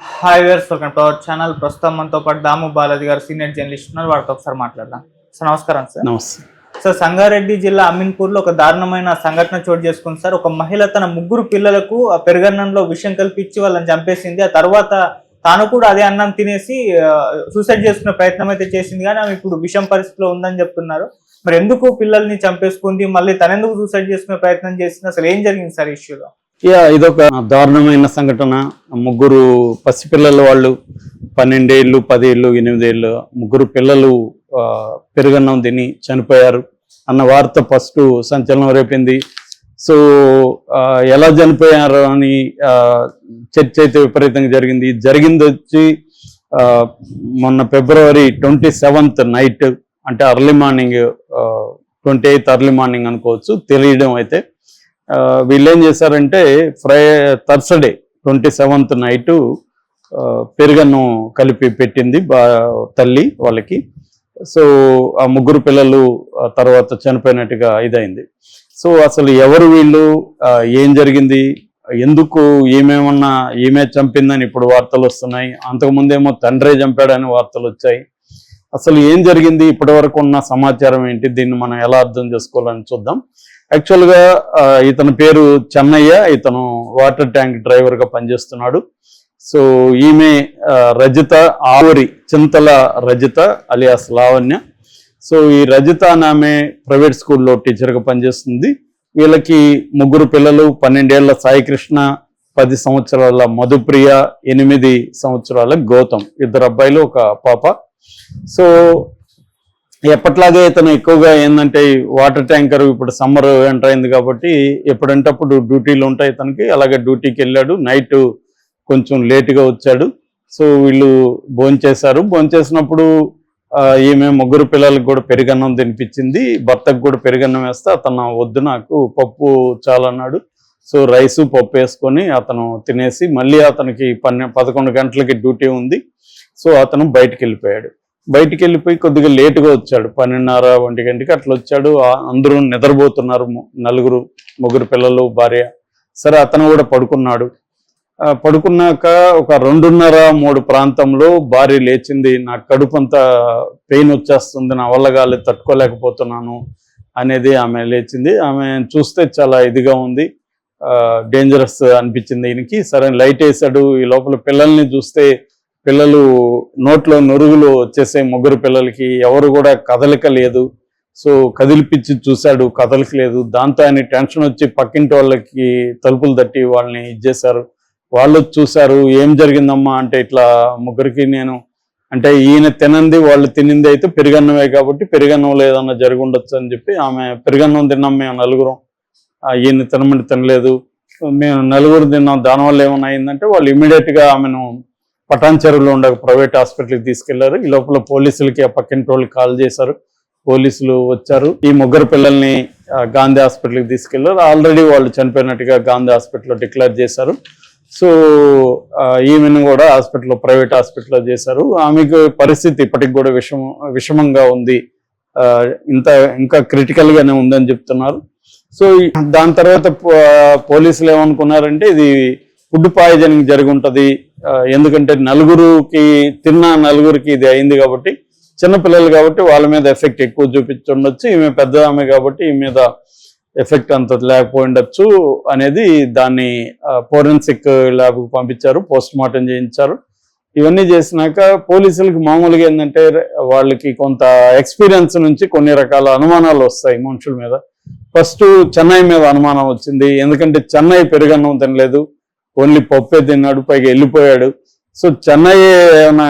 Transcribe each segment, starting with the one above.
Hi viewers welcome to our channel ప్రస్తుతం మనతో పాటు దాము బాలాజీ గారు సీనియర్ జర్నలిస్ట్ ఉన్నారు. వారితో ఒకసారి మాట్లాడదాం. సార్ నమస్కారం సార్. నమస్తే. సార్ సంగారెడ్డి జిల్లా అమీన్పూర్లో ఒక దారుణమైన సంఘటన చోటు చేసుకుంది సార్. ఒక మహిళ తన ముగ్గురు పిల్లలకు ఆ పెరుగన్నంలో విషం కల్పించి వాళ్ళని చంపేసింది. ఆ తర్వాత తాను కూడా అదే అన్నం తినేసి సూసైడ్ చేసుకునే ప్రయత్నం అయితే చేసింది. కానీ ఆమె ఇప్పుడు విషం పరిస్థితిలో ఉందని చెప్తున్నారు. మరి ఎందుకు పిల్లల్ని చంపేసుకుంది? మళ్ళీ తనెందుకు సూసైడ్ చేసుకునే ప్రయత్నం చేసింది? అసలు ఏం జరిగింది సార్ ఇష్యూలో యా ఇదొక దారుణమైన సంఘటన. ముగ్గురు పసిపిల్లల వాళ్ళు పన్నెండేళ్ళు పదేళ్ళు ఎనిమిదేళ్ళు ముగ్గురు పిల్లలు పెరుగన్నం తిని చనిపోయారు అన్న వార్త ఫస్ట్ సంచలనం రేపింది. సో ఎలా చనిపోయారు అని చర్చ అయితే విపరీతంగా జరిగింది. ఇది జరిగింది వచ్చి మొన్న ఫిబ్రవరి ట్వంటీ సెవెంత్ నైట్ అంటే early morning twenty eighth early morning అనుకోవచ్చు తెలియడం అయితే వీళ్ళు ఏం చేశారంటే ఫ్రై థర్స్డే ట్వంటీ సెవెంత్ నైటు పెరుగన్నం కలిపి పెట్టింది బా తల్లి వాళ్ళకి. సో ఆ ముగ్గురు పిల్లలు తర్వాత చనిపోయినట్టుగా ఇదైంది. సో అసలు ఎవరు వీళ్ళు? ఏం జరిగింది? ఎందుకు? ఏమేమన్నా ఏమే చంపిందని ఇప్పుడు వార్తలు వస్తున్నాయి. అంతకుముందేమో తండ్రే చంపాడని వార్తలు వచ్చాయి. అసలు ఏం జరిగింది? ఇప్పటి వరకు ఉన్న సమాచారం ఏంటి? దీన్ని మనం ఎలా అర్థం చేసుకోవాలని చూద్దాం. యాక్చువల్గా ఇతని పేరు చెన్నయ్య ఇతను వాటర్ ట్యాంక్ డ్రైవర్గా పనిచేస్తున్నాడు. సో ఈమె రజిత ఆవరి చింతల రజిత అలియాస్ లావణ్య. సో ఈ రజిత అనే ఆమె ప్రైవేట్ స్కూల్లో టీచర్గా పనిచేస్తుంది. వీళ్ళకి ముగ్గురు పిల్లలు పన్నెండేళ్ళ సాయికృష్ణ పది సంవత్సరాల మధుప్రియ ఎనిమిది సంవత్సరాల గౌతమ్. ఇద్దరు అబ్బాయిలు ఒక పాప. సో ఎప్పట్లాగే ఇతను ఎక్కువగా ఏంటంటే వాటర్ ట్యాంకర్ ఇప్పుడు సమ్మర్ ఎంటర్ అయింది కాబట్టి ఎప్పుడంటప్పుడు డ్యూటీలు ఉంటాయి ఇతనికి. అలాగే డ్యూటీకి వెళ్ళాడు. నైట్ కొంచెం లేటుగా వచ్చాడు. సో వీళ్ళు భోంచేశారు భోంచేసినప్పుడు ఈమె ముగ్గురు పిల్లలకు కూడా పెరుగన్నం తినిపించింది. భర్తకు కూడా పెరుగన్నం వేస్తే అతను వద్దు నాకు పప్పు చాలన్నాడు. సో రైసు పప్పు వేసుకొని అతను తినేసి మళ్ళీ అతనికి పన్నె పదకొండు గంటలకి డ్యూటీ ఉంది. సో అతను బయటికి వెళ్ళిపోయాడు. బయటికి వెళ్ళిపోయి కొద్దిగా లేటుగా వచ్చాడు. పన్నెండున్నర ఒంటి గంటకి అట్లా వచ్చాడు. అందరూ నిద్రపోతున్నారు. నలుగురు ముగ్గురు పిల్లలు భార్య. సరే అతను కూడా పడుకున్నాడు. పడుకున్నాక ఒక రెండున్నర మూడు ప్రాంతంలో భార్య లేచింది. నాకు కడుపు అంతా పెయిన్ వచ్చేస్తుంది. నా వల్ల గాలి తట్టుకోలేకపోతున్నాను అనేది ఆమె లేచింది. ఆమె చూస్తే చాలా ఇదిగా ఉంది. డేంజరస్ అనిపించింది ఈయనకి. సరే లైట్ వేసాడు. ఈ లోపల పిల్లల్ని చూస్తే పిల్లలు నోట్లో నురుగులు వచ్చేసే ముగ్గురు పిల్లలకి ఎవరు కూడా కదలిక లేదు. సో కదిలిపించి చూశాడు కదలిక లేదు. దాంతో ఆయన టెన్షన్ వచ్చి పక్కింటి వాళ్ళకి తలుపులు తట్టి వాళ్ళని ఇచ్చేశారు వాళ్ళు చూశారు ఏం జరిగిందమ్మా? అంటే ఇట్లా ముగ్గురికి నేను అంటే ఈయన తినంది వాళ్ళు తినింది అయితే పెరుగన్నమే కాబట్టి పెరుగన్నం లేదన్న జరిగి ఉండొచ్చు అని చెప్పి ఆమె పెరుగన్నం తిన్నాం మేము నలుగురం. ఈయన తినమని తినలేదు. మేము నలుగురు తిన్నాం దానివల్ల ఏమైనా అయిందంటే వాళ్ళు ఇమీడియట్గా ఆమెను పటాన్ చెరువులో ఉండే ప్రైవేట్ హాస్పిటల్కి తీసుకెళ్ళారు. ఈ లోపల పోలీసులకి ఆ పక్కింటి వాళ్ళు కాల్ చేశారు. పోలీసులు వచ్చారు. ఈ ముగ్గురు పిల్లల్ని గాంధీ హాస్పిటల్కి తీసుకెళ్ళారు. ఆల్రెడీ వాళ్ళు చనిపోయినట్టుగా గాంధీ హాస్పిటల్లో డిక్లేర్ చేశారు. సో ఈమెను కూడా హాస్పిటల్లో ప్రైవేట్ హాస్పిటల్లో చేశారు. ఆమెకు పరిస్థితి ఇప్పటికి కూడా విషమ విషమంగా ఉంది. ఇంత ఇంకా క్రిటికల్గానే ఉందని చెప్తున్నారు. సో దాని తర్వాత పో- పోలీసులు ఏమనుకున్నారంటే ఇది ఫుడ్ పాయిజనింగ్ జరిగి ఉంటుంది. ఎందుకంటే నలుగురికి తిన్న నలుగురికి ఇది అయింది కాబట్టి చిన్నపిల్లలు కాబట్టి వాళ్ళ మీద ఎఫెక్ట్ ఎక్కువ చూపించుండొచ్చు ఈమె పెద్ద ఆమె కాబట్టి ఈ మీద ఎఫెక్ట్ అంత లేకపోయిండొచ్చు అనేది దాన్ని ఫోరెన్సిక్ ల్యాబ్కి పంపించారు పోస్ట్ మార్టం చేయించారు. ఇవన్నీ చేసినాక పోలీసులకి మామూలుగా ఏంటంటే వాళ్ళకి కొంత ఎక్స్పీరియన్స్ నుంచి కొన్ని రకాల అనుమానాలు వస్తాయి మనుషుల మీద. ఫస్ట్ చెన్నై మీద అనుమానం వచ్చింది ఎందుకంటే చెన్నై పెరుగన్నం తినలేదు. ఓన్లీ పప్పే తిన్నాడు పైకి వెళ్ళిపోయాడు. సో చెన్నై ఏమైనా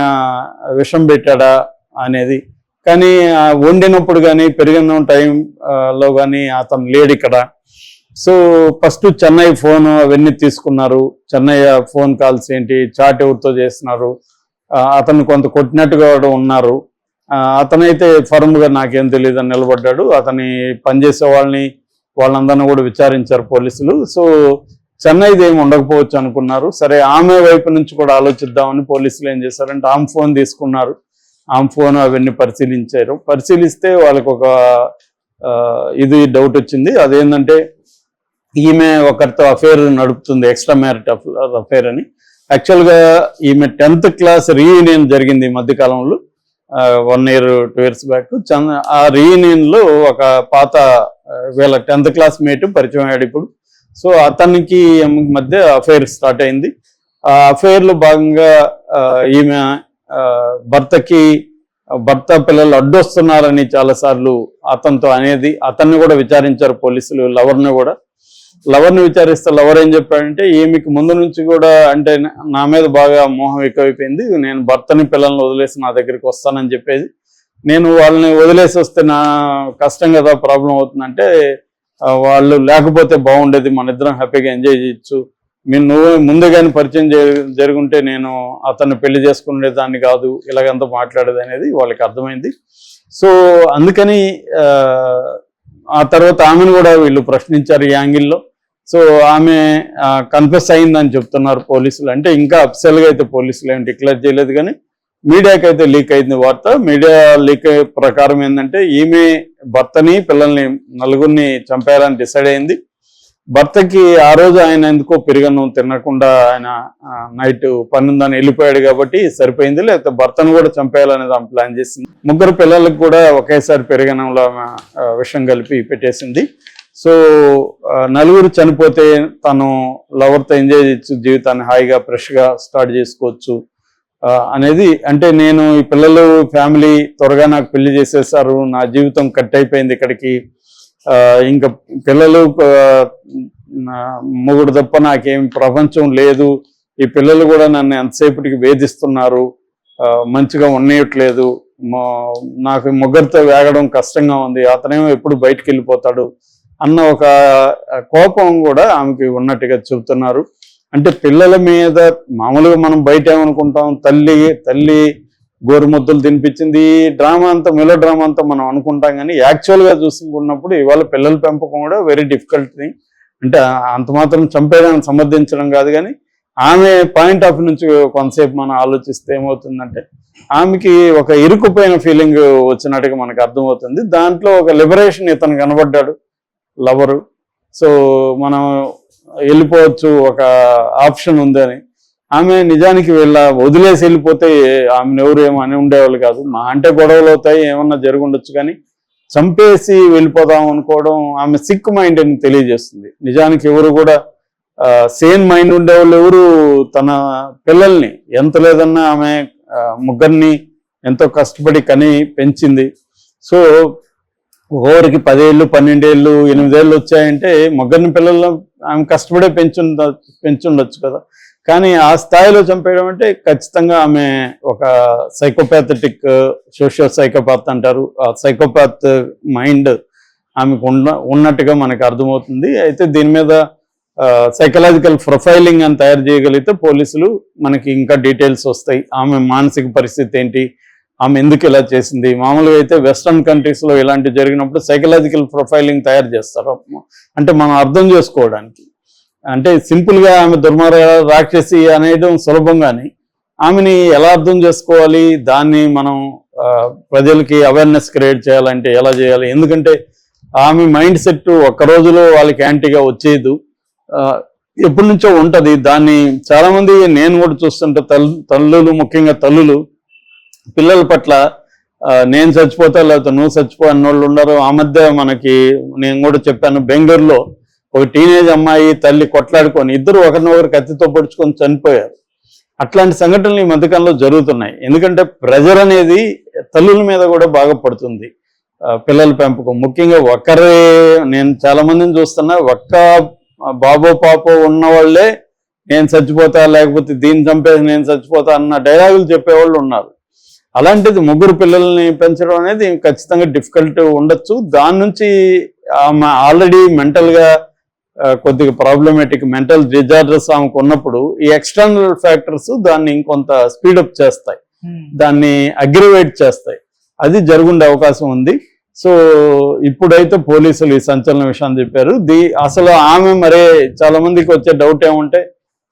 విషం పెట్టాడా అనేది. కానీ వండినప్పుడు కానీ పెరిగిన టైంలో కానీ అతను లేడు ఇక్కడ. సో ఫస్ట్ చెన్నై ఫోన్ అవన్నీ తీసుకున్నారు. చెన్నై ఫోన్ కాల్స్ ఏంటి చాట్ ఎవరితో చేస్తున్నారు? అతను కొంత కొట్టినట్టుగా ఉన్నారు. అతనైతే ఫర్మ్గా నాకేం తెలియదు అని నిలబడ్డాడు. అతని పనిచేసే వాళ్ళని వాళ్ళందరినీ కూడా విచారించారు పోలీసులు. సో చెన్నైది ఏమి ఉండకపోవచ్చు అనుకున్నారు. సరే ఆమె వైపు నుంచి కూడా ఆలోచిద్దామని పోలీసులు ఏం చేశారంటే ఆమె ఫోన్ తీసుకున్నారు. ఆమె ఫోన్ అవన్నీ పరిశీలించారు. పరిశీలిస్తే వాళ్ళకు ఒక ఇది డౌట్ వచ్చింది. అదేంటంటే ఈమె ఒకరితో అఫేర్ నడుపుతుంది ఎక్స్ట్రా మ్యారిట్ అఫేర్ అని. యాక్చువల్గా ఈమె టెన్త్ క్లాస్ రీయూనియన్ జరిగింది ఈ మధ్య కాలంలో. One year two years back ఆ రీయూనియన్లో ఒక పాత వీళ్ళ టెన్త్ క్లాస్ మేట్ పరిచయం అయ్యాడు ఇప్పుడు. సో అతనికి ఈమెకి మధ్య అఫైర్ స్టార్ట్ అయింది. ఆ అఫైర్లో భాగంగా ఈమె భర్తకి భర్త పిల్లలు అడ్డొస్తున్నారని చాలాసార్లు అతనితో అనేది అతన్ని కూడా విచారించారు పోలీసులు లవర్ని కూడా. లవర్ని విచారిస్తే లవర్ ఏం చెప్పాడంటే ఈమెకి ముందు నుంచి కూడా అంటే నా మీద బాగా మోహం ఎక్కువైపోయింది. నేను భర్తని పిల్లల్ని వదిలేసి నా దగ్గరికి వస్తానని చెప్పేది. నేను వాళ్ళని వదిలేసి వస్తే నా కష్టం కదా ప్రాబ్లం అవుతుందంటే వాళ్ళు లేకపోతే బాగుండేది మన ఇద్దరం హ్యాపీగా ఎంజాయ్ చేయొచ్చు. మీరు నువ్వు ముందుగానే పరిచయం జరుగుంటే నేను అతన్ని పెళ్ళి చేసుకునేదాన్ని కాదు ఇలాగంతా మాట్లాడేది అనేది వాళ్ళకి అర్థమైంది. సో అందుకని ఆ, తర్వాత ఆమెను కూడా వీళ్ళు ప్రశ్నించారు ఈ యాంగిల్లో. సో ఆమె కన్ఫెస్ అయిందని చెప్తున్నారు పోలీసులు. అంటే ఇంకా అఫ్సల్గా అయితే పోలీసులు ఏమి డిక్లేర్ చేయలేదు కానీ మీడియాకి అయితే లీక్ అయింది వార్త. మీడియా లీక్ ప్రకారం ఏంటంటే ఈమె భర్తని పిల్లల్ని నలుగురిని చంపేయాలని డిసైడ్ అయింది. భర్తకి ఆ రోజు ఆయన ఎందుకో పెరుగన్నం తినకుండా ఆయన నైట్ పన్నుందని వెళ్ళిపోయాడు కాబట్టి సరిపోయింది. లేకపోతే భర్తను కూడా చంపేయాలనేది ఆమె ప్లాన్ చేసింది. ముగ్గురు పిల్లలకు కూడా ఒకేసారి పెరుగన్నంలో ఆమె కలిపి పెట్టేసింది. సో నలుగురు చనిపోతే తను లవర్తో ఎంజాయ్ చేయొచ్చు జీవితాన్ని హాయిగా ఫ్రెష్గా స్టార్ట్ చేసుకోవచ్చు. అనేది అంటే నేను ఈ పిల్లలు ఫ్యామిలీ త్వరగా నాకు పెళ్ళి చేసేసారు నా జీవితం కట్ అయిపోయింది ఇక్కడికి. ఇంకా పిల్లలు మొగుడు తప్ప నాకేం ప్రపంచం లేదు. ఈ పిల్లలు కూడా నన్ను ఎంతసేపటికి వేధిస్తున్నారు. మంచిగా ఉండేయట్లేదు. నాకు ముగ్గురితో వేగడం కష్టంగా ఉంది. అతనేమో ఎప్పుడు బయటికి వెళ్ళిపోతాడు అన్న ఒక కోపం కూడా ఆమెకి ఉన్నట్టుగా చెబుతున్నారు. అంటే పిల్లల మీద మామూలుగా మనం బయట ఏమనుకుంటాం తల్లి తల్లి గోరుముద్దలు తినిపించింది ఈ డ్రామా అంతా మెలో డ్రామా అంతా మనం అనుకుంటాం కానీ యాక్చువల్గా చూసుకున్నప్పుడు ఇవాళ పిల్లల పెంపకం కూడా వెరీ డిఫికల్ట్ థింగ్ అంటే అంత మాత్రం చంపేయడానికి సమర్థించడం కాదు కానీ ఆమె పాయింట్ ఆఫ్ నుంచి కొంతసేపు మనం ఆలోచిస్తే ఏమవుతుందంటే ఆమెకి ఒక ఇరుకుపోయిన ఫీలింగ్ వచ్చినట్టుగా మనకు అర్థమవుతుంది. దాంట్లో ఒక లిబరేషన్ ఇతను కనబడ్డాడు లవరు సో మనం వెళ్ళిపోవచ్చు ఒక ఆప్షన్ ఉందని. ఆమె నిజానికి వెళ్ళ వదిలేసి వెళ్ళిపోతే ఆమెను ఎవరు ఏమో అని ఉండేవాళ్ళు కాదు. మా అంటే గొడవలు అవుతాయి ఏమన్నా జరుగుండొచ్చు కానీ చంపేసి వెళ్ళిపోదాం అనుకోవడం ఆమె సిక్ మైండ్ అని తెలియజేస్తుంది. నిజానికి ఎవరు కూడా సేమ్ మైండ్ ఉండేవాళ్ళు ఎవరు తన పిల్లల్ని ఎంత లేదన్నా ఆమె ముగ్గురిని ఎంతో కష్టపడి కని పెంచింది. సో ఒకరికి పదేళ్ళు పన్నెండేళ్ళు ఎనిమిదేళ్ళు వచ్చాయంటే ముగ్గురిని పిల్లల్లో ఆమె కష్టపడే పెంచుండ పెంచుండొచ్చు కదా. కానీ ఆ స్థాయిలో చంపేయడం అంటే ఖచ్చితంగా ఆమె ఒక సైకోపాథటిక్ సోషల్ సైకోపాత్ అంటారు. ఆ సైకోపాత్ మైండ్ ఆమెకు ఉన్న ఉన్నట్టుగా మనకు అర్థమవుతుంది. అయితే దీని మీద సైకలాజికల్ ప్రొఫైలింగ్ అని తయారు చేయగలిగితే పోలీసులు మనకి ఇంకా డీటెయిల్స్ వస్తాయి. ఆమె మానసిక పరిస్థితి ఏంటి? ఆమె ఎందుకు ఇలా చేసింది? మామూలుగా అయితే వెస్ట్రన్ కంట్రీస్లో ఇలాంటివి జరిగినప్పుడు సైకలాజికల్ ప్రొఫైలింగ్ తయారు చేస్తారు. అంటే మనం అర్థం చేసుకోవడానికి. అంటే సింపుల్గా ఆమె దుర్మార రాక్షసి అనేయడం సులభం కానీ ఆమెని ఎలా అర్థం చేసుకోవాలి? దాన్ని మనం ప్రజలకి అవేర్నెస్ క్రియేట్ చేయాలంటే ఎలా చేయాలి? ఎందుకంటే ఆమె మైండ్ సెట్ ఒక్క రోజులో వాళ్ళకి యాంటీగా వచ్చేదు ఎప్పటి నుంచో ఉంటుంది. దాన్ని చాలామంది నేను కూడా చూస్తుంటే తల్లు తల్లులు ముఖ్యంగా తల్లులు పిల్లల పట్ల నేను చచ్చిపోతా లేకపోతే నువ్వు చచ్చిపో అన్న వాళ్ళు ఉన్నారు ఆ మధ్య మనకి నేను కూడా చెప్పాను బెంగళూరులో ఒక టీనేజ్ అమ్మాయి తల్లి కొట్లాడుకొని ఇద్దరు ఒకరినొకరు కత్తితో పొడుచుకొని చనిపోయారు. అట్లాంటి సంఘటనలు ఈ మధ్యకాలంలో జరుగుతున్నాయి. ఎందుకంటే ప్రెజర్ అనేది తల్లుల మీద కూడా బాగా పడుతుంది ఆ, పిల్లల పెంపకం. ముఖ్యంగా ఒక్కరే నేను చాలా మందిని చూస్తున్నా ఒక్క బాబో పాపో ఉన్న వాళ్ళే నేను చచ్చిపోతా లేకపోతే దీన్ని చంపేసి నేను చచ్చిపోతా అన్న డైలాగులు చెప్పేవాళ్ళు ఉన్నారు. అలాంటిది ముగ్గురు పిల్లల్ని పెంచడం అనేది ఖచ్చితంగా డిఫికల్ట్ ఉండొచ్చు. దాని నుంచి ఆమె ఆల్రెడీ మెంటల్గా కొద్దిగా ప్రాబ్లమేటిక్ మెంటల్ డిజార్డర్స్ ఆమెకు ఉన్నప్పుడు ఈ ఎక్స్టర్నల్ ఫ్యాక్టర్స్ దాన్ని ఇంకొంత స్పీడప్ చేస్తాయి. దాన్ని అగ్రివేట్ చేస్తాయి. అది జరుగుండే అవకాశం ఉంది. సో ఇప్పుడైతే పోలీసులు ఈ సంచలన విషయాన్ని చెప్పారు. దీ అసలు ఆమె మరే చాలా మందికి వచ్చే డౌట్ ఏముంటే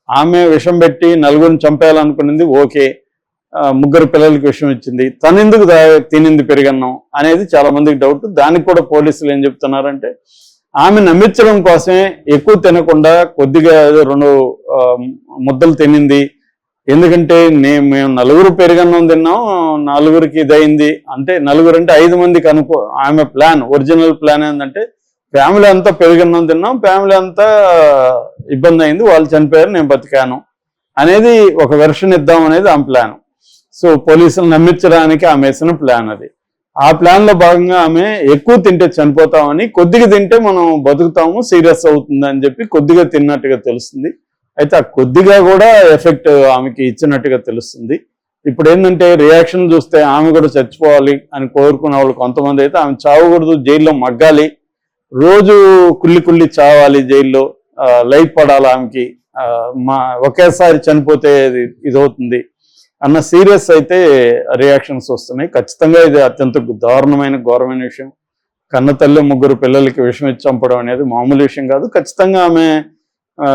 ఆమె విషం పెట్టి నలుగురిని చంపేయాలనుకున్నది ఓకే. ముగ్గురు పిల్లలకి విషయం ఇచ్చింది. తనెందుకు ఎందుకు తినింది పెరిగన్నాం అనేది చాలా మందికి డౌట్ దానికి కూడా పోలీసులు ఏం చెప్తున్నారంటే ఆమె నమ్మించడం కోసమే ఎక్కువ తినకుండా కొద్దిగా రెండు ముద్దలు తినింది. ఎందుకంటే నేను మేము నలుగురు పెరుగన్నం తిన్నాం నలుగురికి ఇదైంది అంటే నలుగురు అంటే ఐదు మందికి అనుకో ఆమె ప్లాన్ ఒరిజినల్ ప్లాన్ ఏంటంటే ఫ్యామిలీ అంతా పెరుగన్నం తిన్నాం ఫ్యామిలీ అంతా ఇబ్బంది అయింది వాళ్ళు చనిపోయారు నేను బతికాను అనేది ఒక వెర్షన్ ఇద్దాం అనేది ఆమె ప్లాన్ సో పోలీసులు నమ్మించడానికి ఆమె వేసిన ప్లాన్ అది. ఆ ప్లాన్లో భాగంగా ఆమె ఎక్కువ తింటే చనిపోతామని కొద్దిగా తింటే మనం బతుకుతాము సీరియస్ అవుతుంది అని చెప్పి కొద్దిగా తిన్నట్టుగా తెలుస్తుంది. అయితే ఆ కొద్దిగా కూడా ఎఫెక్ట్ ఆమెకి ఇచ్చినట్టుగా తెలుస్తుంది. ఇప్పుడు ఏంటంటే రియాక్షన్ చూస్తే ఆమె కూడా చచ్చిపోవాలి అని కోరుకున్న వాళ్ళు కొంతమంది అయితే ఆమె చావకూడదు జైల్లో మగ్గాలి. రోజు కుళ్ళి కుళ్ళి చావాలి జైల్లో. లైఫ్ పడాలి ఆమెకి. మా ఒకేసారి చనిపోతే ఇది ఇదవుతుంది. అన్న సీరియస్ అయితే రియాక్షన్స్ వస్తున్నాయి. ఖచ్చితంగా ఇది అత్యంత దారుణమైన ఘోరమైన విషయం. కన్న తల్లి ముగ్గురు పిల్లలకి విషం ఇచ్చి చంపడం అనేది మామూలు విషయం కాదు. ఖచ్చితంగా ఆమె ఆ,